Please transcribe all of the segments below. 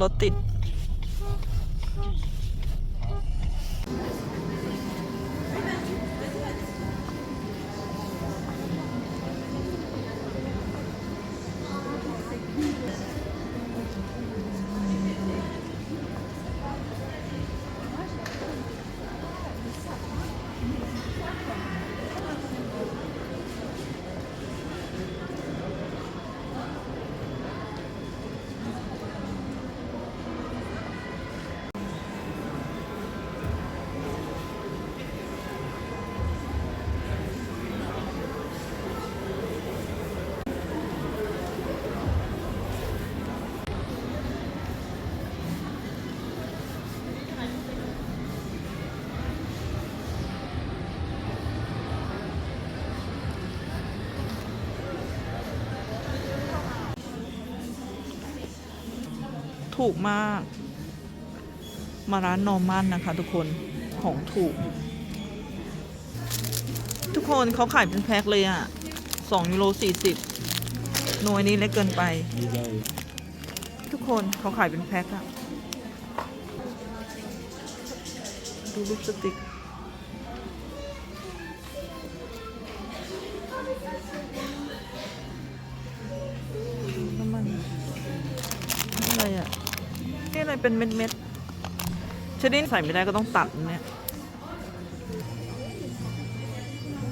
รถติด ถูกมาก มาร้านนอร์มันนะคะทุกคนของถูก ทุกคนเขาขายเป็นแพ็คเลยอะสองยูโรสี่สิบหน่วยนี้เล็กเกินไป ทุกคนเขาขายเป็นแพ็คอะดูลิปสติกน้ำมันอะไรอะี่อะไรเป็นเม็ดเม็ดชนิดใส่ไม่ได้ก็ต้องตัดนเนี่ย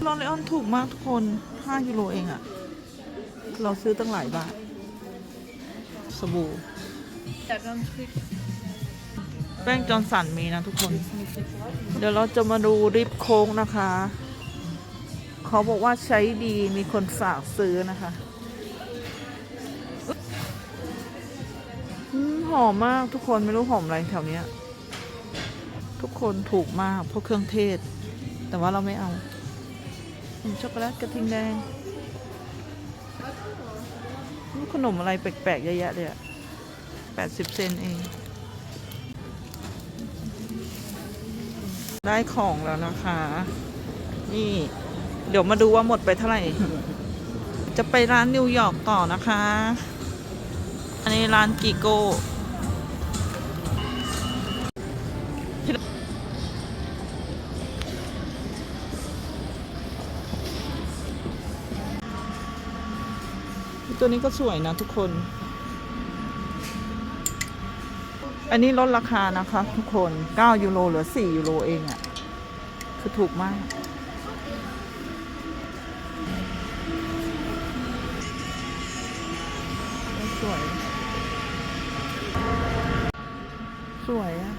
ลอนเลออนถูกมากทุกคน 5 ยูโรเองอะเราซื้อตั้งหลายบาท สบู่แป้งจอนสันมีนะทุกคน เดี๋ยวเราจะมาดูริบโค้งนะคะ เขาบอกว่าใช้ดีมีคนฝากซื้อนะคะ หอมมากทุกคนไม่รู้หอมอะไรแถวเนี้ย ทุกคนถูกมากเพราะเครื่องเทศ แต่ว่าเราไม่เอาช็อกโกแลตกระทิงแดงนี่ขนมอะไรแปลกๆเยอะแยะเลยอะแปดสิบเซนเอง ได้ของแล้วนะคะ นี่ เดี๋ยวมาดูว่าหมดไปเท่าไหร่ จะไปร้านนิวยอร์กต่อนะคะ อันนี้ร้านกิโก้ ตัวนี้ก็สวยนะทุกคน อันนี้ลดราคานะคะทุกคน 9 ยูโรเหลือ 4 ยูโรเองอะ่ะ คือถูกมาก สวย สวยอะ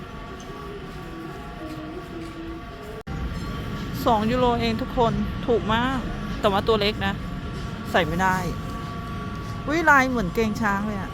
สองยูโรเองทุกคนถูกมาก แต่ว่าตัวเล็กนะ ใส่ไม่ได้ วิลายเหมือนเกงช้างเลยอะ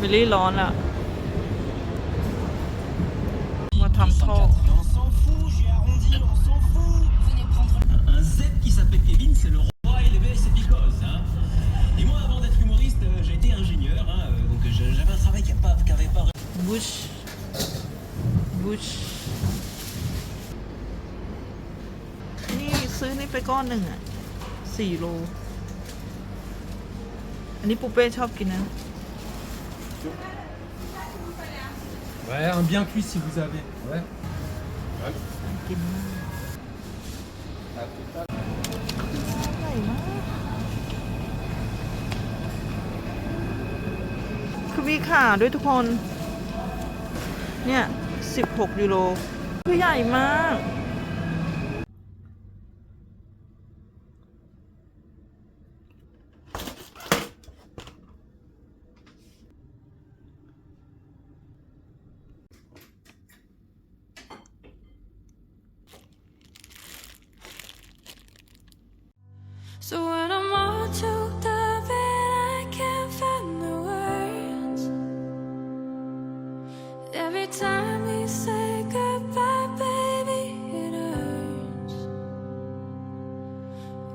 บิลลี่ร้อนละมาทำท่อ On s'en fout, j'ai arrondi, on s'en fout. Un Z qui s'appelle Kevin, c'est le roi et les c'est because. Hein. Et moi, avant d'être humoriste, euh, j'ai été ingénieur, hein, euh, donc euh, j'avais un travail qui n'avait pas, บุช บุช นี่ซื้อนี่ไปก้อนหนึ่งอ่ะสี่โล อันนี้ปูเป้ชอบกินนะ Ouais, un bien cuit si vous avez. Ouais. กินมากใหญ่มากคือมีขาด้วยทุกคน เนี่ย 16 ยูโรคือใหญ่มาก So when I'm all choked up and I can't find the words, every time we say goodbye, baby, it hurts.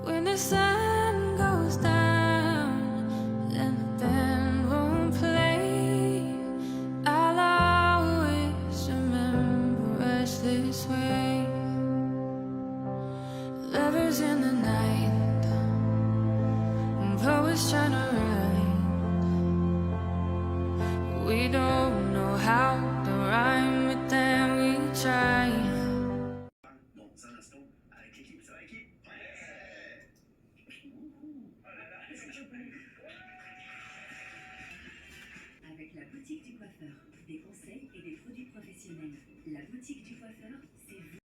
When the sun goes down and the band won't play, I'll always remember us this way. Lovers in the night. Poets trying to write. We don't know how to rhyme, but then we try. Un instant, avec l'équipe, ça va l'équipe Avec la boutique du coiffeur, des conseils et des produits professionnels. La boutique du coiffeur,